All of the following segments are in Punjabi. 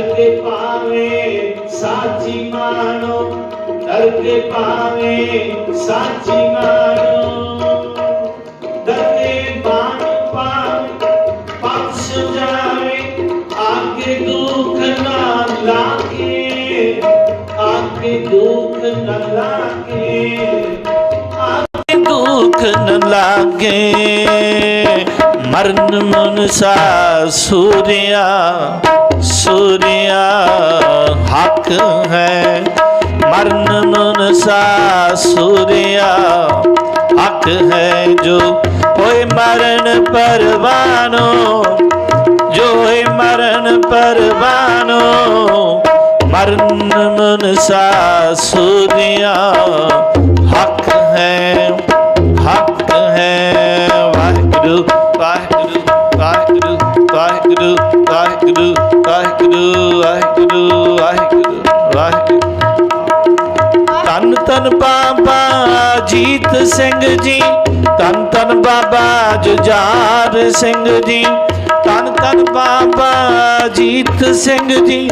के पावे, साची मानो। दर के पावे, साची मानो। दर के बाण पावे पक्ष जावे आगे दुख न लागे आगे दुख न लागे। दुख न लागे। मरन मन सा सूर्या। ਸੂਰਿਆ ਹੱਕ ਹੈ। ਮਰਨ ਮਨਸਾ ਸੂਰਿਆ ਹੱਕ ਹੈ ਜੋ ਹੋਏ ਮਰਨ ਪਰਵਾਨੋ, ਜੋ ਹੋਏ ਮਰਨ ਪਰਵਾਨੋ। ਮਰਨ ਮਨਸਾ ਸੂਰਿਆ ਸਿੰਘ ਜੀ ਤਨ ਤਨ ਬਾਬਾ ਜੁਝਾਰ ਸਿੰਘ ਜੀ ਤਨ ਤਨ ਬਾਬਾ ਜੀਤ ਸਿੰਘ ਜੀ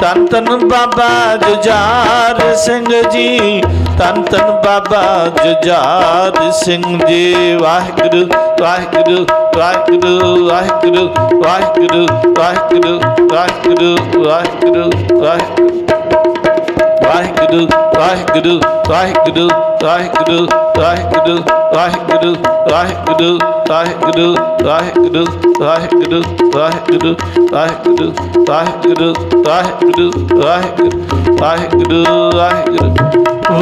ਤਨ ਤਨ ਬਾਬਾ ਜੁਝਾਰ ਸਿੰਘ ਜੀ ਤਨ ਤਨ ਬਾਬਾ ਜੁਝਾਰ ਸਿੰਘ ਜੀ। ਵਾਹਿਗੁਰੂ ਵਾਹਿਗੁਰੂ ਵਾਹਿਗੁਰੂ ਵਾਹਿਗੁਰੂ ਵਾਹਿਗੁਰੂ ਵਾਹਿਗੁਰੂ ਵਾਹਿਗੁਰੂ ਵਾਹਿਗੁਰੂ ਵਾਹਿਗੁਰੂ। ਵਾਹਿਗੁਰੂ ਵਾਹਿਗੁਰੂ ਵਾਹਿਗੁਰੂ ਵਾਹਿਗੁਰੂ ਵਾਹਿਗੁਰੂ ਵਾਹਿਗੁਰੂ ਵਾਹਿਗੁਰੂ ਵਾਹਿਗੁਰੂ ਵਾਹਿਗੁਰੂ ਵਾਹਿਗੁਰੂ ਵਾਹਿਗੁਰੂ ਵਾਹਿਗੁਰੂ ਵਾਹਿਗੁਰੂ ਵਾਹਿਗੁਰੂ ਵਾਹਿਗੁਰੂ ਵਾਹਿਗੁਰੂ ਵਾਹਿਗੁਰੂ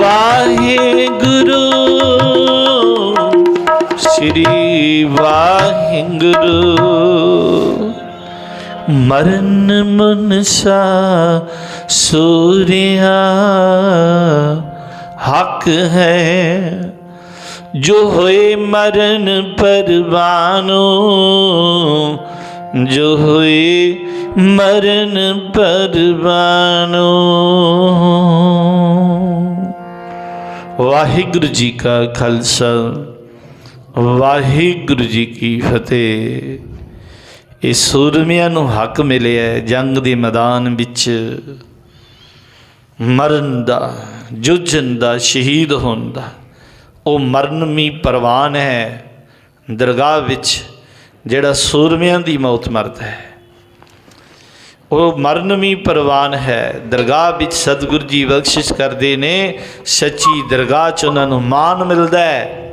ਵਾਹਿਗੁਰੂ ਸ੍ਰੀ ਵਾਹਿਗੁਰੂ ਮਰਨ ਮਨਸਾ ਸੂਰਿਆ ਹੱਕ ਹੈ, ਜੋ ਹੋਏ ਮਰਨ ਪਰਵਾਨੋ, ਜੋ ਹੋਏ ਮਰਨ ਪਰਵਾਨੋ। ਵਾਹਿਗੁਰੂ ਜੀ ਕਾ ਖਾਲਸਾ, ਵਾਹਿਗੁਰੂ ਜੀ ਕੀ ਫਤਿਹ। ਇਹ ਸੂਰਮਿਆਂ ਨੂੰ ਹੱਕ ਮਿਲਿਆ ਜੰਗ ਦੇ ਮੈਦਾਨ ਵਿੱਚ। ਮਰਨ ਦਾ ਜੁਝਣ ਦਾ ਸ਼ਹੀਦ ਹੋਣ ਦਾ ਉਹ ਮਰਨ ਵੀ ਪ੍ਰਵਾਨ ਹੈ, ਦਰਗਾਹ ਵਿੱਚ ਜਿਹੜਾ ਸੂਰਮਿਆਂ ਦੀ ਮੌਤ ਮਰਦਾ ਹੈ। ਉਹ ਮਰਨ ਵੀ ਪ੍ਰਵਾਨ ਹੈ, ਦਰਗਾਹ ਵਿੱਚ ਸਤਿਗੁਰ ਜੀ ਬਖਸ਼ਿਸ਼ ਕਰਦੇ ਨੇ, ਸੱਚੀ ਦਰਗਾਹ 'ਚ ਉਹਨਾਂ ਨੂੰ ਮਾਣ ਮਿਲਦਾ ਹੈ।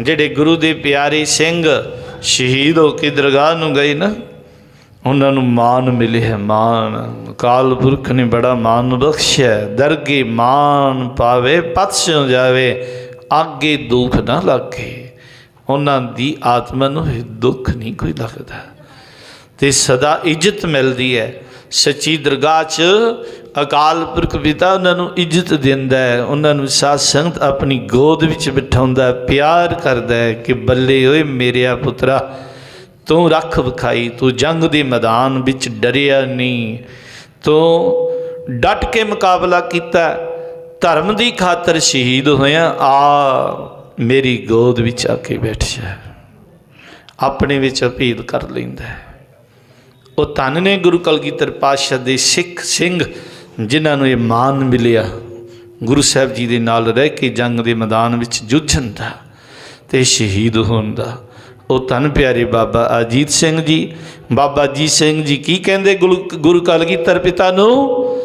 ਜਿਹੜੇ ਗੁਰੂ ਦੇ ਪਿਆਰੇ ਸਿੰਘ ਸ਼ਹੀਦ ਹੋ ਕੇ ਦਰਗਾਹ ਨੂੰ ਗਏ ਨਾ ਉਹਨਾਂ ਨੂੰ ਮਾਨ ਮਿਲਿਆ ਮਾਨ ਕਾਲ ਪੁਰਖ ਨੇ ਬੜਾ ਮਾਨ ਬਖਸ਼ਿਆ ਦਰਗੇ ਮਾਨ ਪਾਵੇ ਪਤਸਿਓ ਜਾਵੇ, ਅੱਗੇ ਦੁੱਖ ਨਾ ਲੱਗੇ। ਉਹਨਾਂ ਦੀ ਆਤਮਾ ਨੂੰ ਦੁੱਖ ਨਹੀਂ ਕੋਈ ਲੱਗਦਾ। ਤੇ ਸਦਾ ਇੱਜ਼ਤ ਮਿਲਦੀ ਹੈ। ਸੱਚੀ ਦਰਗਾਹ 'ਚ ਅਕਾਲ ਪੁਰਖ ਪਿਤਾ ਉਹਨਾਂ ਨੂੰ ਇੱਜ਼ਤ ਦਿੰਦਾ ਹੈ। ਉਹਨਾਂ ਨੂੰ ਸਾਧ ਸੰਗਤ ਆਪਣੀ ਗੋਦ ਵਿੱਚ ਬਿਠਾਉਂਦਾ ਪਿਆਰ ਕਰਦਾ ਹੈ ਕਿ ਬੱਲੇ ਓਏ ਮੇਰਿਆ ਪੁੱਤਰਾ ਤੂੰ ਰੱਖ ਵਿਖਾਈ, ਤੂੰ ਜੰਗ ਦੇ ਮੈਦਾਨ ਵਿੱਚ ਡਰਿਆ ਨਹੀਂ। ਤੂੰ ਡਟ ਕੇ ਮੁਕਾਬਲਾ ਕੀਤਾ, ਧਰਮ ਦੀ ਖਾਤਰ ਸ਼ਹੀਦ ਹੋਇਆ, ਆ ਮੇਰੀ ਗੋਦ ਵਿੱਚ ਆ ਕੇ ਬੈਠ ਜਾ ਆਪਣੇ ਵਿੱਚ ਅਪੀਲ ਕਰ ਲੈਂਦਾ ਉਹ ਧੰਨ ਨੇ ਗੁਰੂ ਕਲਗੀਧਰ ਪਾਤਸ਼ਾਹ ਦੇ ਸਿੱਖ ਸਿੰਘ, ਜਿਨ੍ਹਾਂ ਨੂੰ ਇਹ ਮਾਨ ਮਿਲਿਆ। ਗੁਰੂ ਸਾਹਿਬ ਜੀ ਦੇ ਨਾਲ ਰਹਿ ਕੇ ਜੰਗ ਦੇ ਮੈਦਾਨ ਵਿੱਚ ਜੂਝਣ ਦਾ ਤੇ ਸ਼ਹੀਦ ਹੋਣ ਦਾ ਉਹ ਧੰਨ ਪਿਆਰੇ ਬਾਬਾ ਅਜੀਤ ਸਿੰਘ ਜੀ। ਬਾਬਾ ਅਜੀਤ ਸਿੰਘ ਜੀ ਕੀ ਕਹਿੰਦੇ ਗੁਰੂ ਗੁਰੂ ਕਲਗੀਧਰ ਪਿਤਾ ਨੂੰ?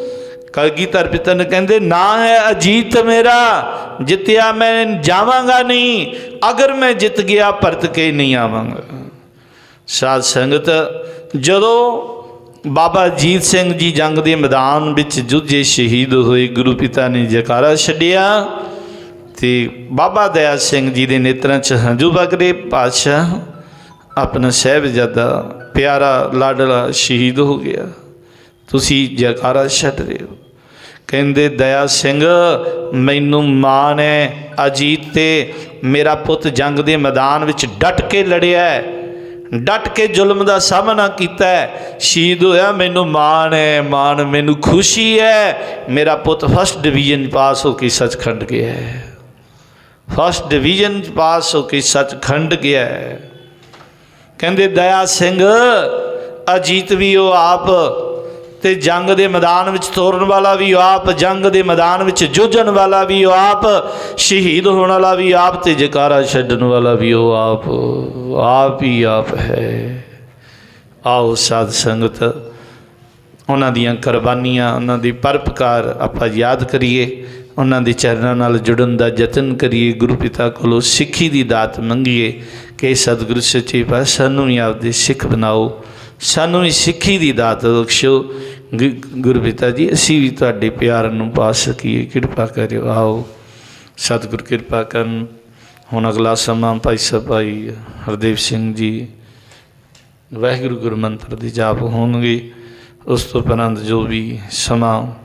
ਕਲਗੀਧਰ ਪਿਤਾ ਨੂੰ ਕਹਿੰਦੇ, ਨਾ ਹੈ ਅਜੀਤ ਮੇਰਾ, ਜਿੱਤਿਆ ਮੈਂ ਜਾਵਾਂਗਾ ਨਹੀਂ, ਅਗਰ ਮੈਂ ਜਿੱਤ ਗਿਆ ਪਰਤ ਕੇ ਨਹੀਂ ਆਵਾਂਗਾ। ਸਾਧ ਸੰਗਤ, ਜਦੋਂ ਬਾਬਾ ਅਜੀਤ ਸਿੰਘ ਜੀ ਜੰਗ ਦੇ ਮੈਦਾਨ ਵਿੱਚ ਜੂਝੇ ਸ਼ਹੀਦ ਹੋਏ, ਗੁਰੂ ਪਿਤਾ ਨੇ ਜਕਾਰਾ ਛੱਡਿਆ। ਤੇ ਬਾਬਾ ਦਇਆ ਸਿੰਘ ਜੀ ਦੇ ਨੇਤਰਾਂ 'ਚ ਹੰਝੂ ਵਗ ਰਹੇ ਪਾਤਸ਼ਾਹ ਆਪਣਾ ਸਾਹਿਬਜ਼ਾਦਾ ਪਿਆਰਾ ਲਾਡਲਾ ਸ਼ਹੀਦ ਹੋ ਗਿਆ। ਤੁਸੀਂ ਜਕਾਰਾ ਛੱਡ ਰਹੇ ਹੋ। ਕਹਿੰਦੇ, ਦਇਆ ਸਿੰਘ, ਮੈਨੂੰ ਮਾਣ ਹੈ, ਅਜੀਤ ਤੇ ਮੇਰਾ ਪੁੱਤ ਜੰਗ ਦੇ ਮੈਦਾਨ ਵਿੱਚ ਡਟ ਕੇ ਲੜਿਆ ਹੈ। ਡਟ ਕੇ ਜ਼ੁਲਮ ਦਾ ਸਾਹਮਣਾ ਕੀਤਾ ਸ਼ਹੀਦ ਹੋਇਆ, ਮੈਨੂੰ ਮਾਣ ਹੈ, ਮਾਣ ਮੈਨੂੰ ਖੁਸ਼ੀ ਹੈ। ਮੇਰਾ ਪੁੱਤ ਫਸਟ ਡਿਵੀਜ਼ਨ ਪਾਸ ਹੋ ਕੇ ਸੱਚਖੰਡ ਗਿਆ ਹੈ। ਫਸਟ ਡਿਵੀਜ਼ਨ ਪਾਸ ਹੋ ਕੇ ਸੱਚਖੰਡ ਗਿਆ ਕਹਿੰਦੇ, ਦਇਆ ਸਿੰਘ, ਅਜੀਤ ਵੀ ਉਹ ਆਪ ਤੇ ਜੰਗ ਦੇ ਮੈਦਾਨ ਵਿੱਚ ਤੋਰਨ ਵਾਲਾ ਵੀ ਆਪ, ਜੰਗ ਦੇ ਮੈਦਾਨ ਵਿੱਚ ਜੂਝਣ ਵਾਲਾ ਵੀ ਆਪ, ਸ਼ਹੀਦ ਹੋਣ ਵਾਲਾ ਵੀ ਆਪ ਤੇ ਜਕਾਰਾ ਛੱਡਣ ਵਾਲਾ ਵੀ ਉਹ ਆਪ ਆਪ ਹੀ ਆਪ ਹੈ। ਆਓ ਸਾਧ ਸੰਗਤ, ਉਹਨਾਂ ਦੀਆਂ ਕੁਰਬਾਨੀਆਂ, ਉਹਨਾਂ ਦੀ ਪਰਪਕਾਰ ਆਪਾਂ ਯਾਦ ਕਰੀਏ। ਉਹਨਾਂ ਦੇ ਚਰਨਾਂ ਨਾਲ ਜੁੜਨ ਦਾ ਯਤਨ ਕਰੀਏ, ਗੁਰੂ ਪਿਤਾ ਕੋਲੋਂ ਸਿੱਖੀ ਦੀ ਦਾਤ ਮੰਗੀਏ ਕਿ ਸਤਿਗੁਰੂ ਸੱਚੇ ਪਾਤਸ਼ਾਹ ਸਾਨੂੰ ਵੀ ਆਪਦੇ ਸਿੱਖ ਬਣਾਓ, ਸਾਨੂੰ ਵੀ ਸਿੱਖੀ ਦੀ ਦਾਤ ਬਖਸ਼ੋ ਗੁ- ਗੁਰੂ ਪਿਤਾ ਜੀ, ਅਸੀਂ ਵੀ ਤੁਹਾਡੇ ਪਿਆਰ ਨੂੰ ਪਾ ਸਕੀਏ। ਕਿਰਪਾ ਕਰਿਓ, ਆਓ। ਸਤਿਗੁਰ ਕਿਰਪਾ ਕਰਨ। ਹੁਣ ਅਗਲਾ ਸਮਾਂ ਭਾਈ ਸਾਹਿਬ ਭਾਈ ਹਰਦੇਵ ਸਿੰਘ ਜੀ, ਵਾਹਿਗੁਰੂ ਗੁਰੂ ਮੰਤਰ ਦੀ ਜਾਪ ਹੋਣਗੇ। ਉਸ ਤੋਂ ਉਪਰੰਤ ਜੋ ਵੀ ਸਮਾਂ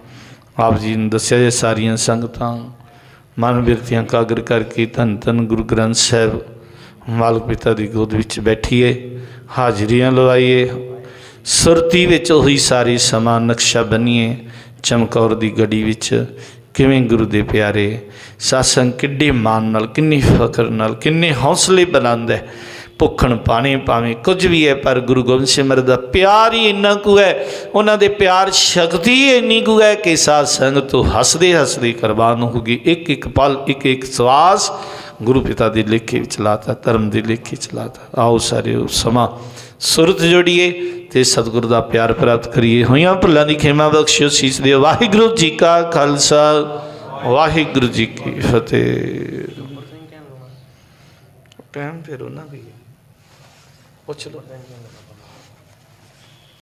ਆਪ ਜੀ ਨੇ ਦੱਸਿਆ ਜੇ ਸਾਰੀਆਂ ਸੰਗਤਾਂ, ਮਨ ਬਿਰਤੀਆਂ ਕਾਗਰ ਕਰਕੇ ਧੰਨ ਧੰਨ ਗੁਰੂ ਗ੍ਰੰਥ ਸਾਹਿਬ, ਮਾਲਕ ਪਿਤਾ ਦੀ ਗੋਦ ਵਿੱਚ ਬੈਠੀਏ, ਹਾਜ਼ਰੀਆਂ ਲਵਾਈਏ, ਸੁਰਤੀ ਵਿੱਚ ਉਹੀ ਸਾਰੀ ਸਮਾਂ ਨਕਸ਼ਾ ਬਣੀਏ ਚਮਕੌਰ ਦੀ ਗੜੀ ਵਿੱਚ ਕਿਵੇਂ ਗੁਰੂ ਦੇ ਪਿਆਰੇ ਸਾਸੰਗ ਕਿੱਡੇ ਮਾਨ ਨਾਲ, ਕਿੰਨੀ ਫਖਰ ਨਾਲ, ਕਿੰਨੇ ਹੌਸਲੇ ਬੁਲੰਦ ਹੈ। ਭੁੱਖਣ ਪਾਣੀ ਪਾਵੇਂ, ਕੁਝ ਵੀ ਹੈ ਪਰ ਗੁਰੂ ਗੋਬਿੰਦ ਸਿੰਘ ਮਹਾਰਾਜ ਦਾ ਪਿਆਰ ਹੀ ਇੰਨਾ ਕੁ ਹੈ, ਉਹਨਾਂ ਦੇ ਪਿਆਰ ਸ਼ਕਤੀ ਹੀ ਇੰਨੀ ਕੁ ਹੈ ਕਿ ਸਾਧ ਸੰਗਤ ਤੋਂ ਹੱਸਦੇ ਹੱਸਦੇ ਕੁਰਬਾਨ ਹੋ ਗਈ। ਇੱਕ ਇੱਕ ਪਲ, ਇੱਕ ਇੱਕ ਸਵਾਸ ਗੁਰੂ ਪਿਤਾ ਦੇ ਲੇਖੇ ਵਿੱਚ ਲਾਤਾ, ਧਰਮ ਦੇ ਲੇਖੇ ਵਿੱਚ ਲਾਤਾ। ਆਓ ਸਾਰੇ ਉਹ ਸਮਾਂ ਸੁਰਤ ਜੋੜੀਏ ਤੇ ਸਤਿਗੁਰ ਦਾ ਪਿਆਰ ਪ੍ਰਾਪਤ ਕਰੀਏ। ਹੋਈਆਂ ਭੁੱਲਾਂ ਦੀ ਖੇਮਾ ਬਖਸ਼ਿਓ ਸੀਸ ਦਿਓ। ਵਾਹਿਗੁਰੂ ਜੀ ਕਾ ਖਾਲਸਾ, ਵਾਹਿਗੁਰੂ ਜੀ ਕੀ ਫਤਿਹ। ਟਾਈਮ ਫਿਰ ਉਹਨਾਂ 我去洛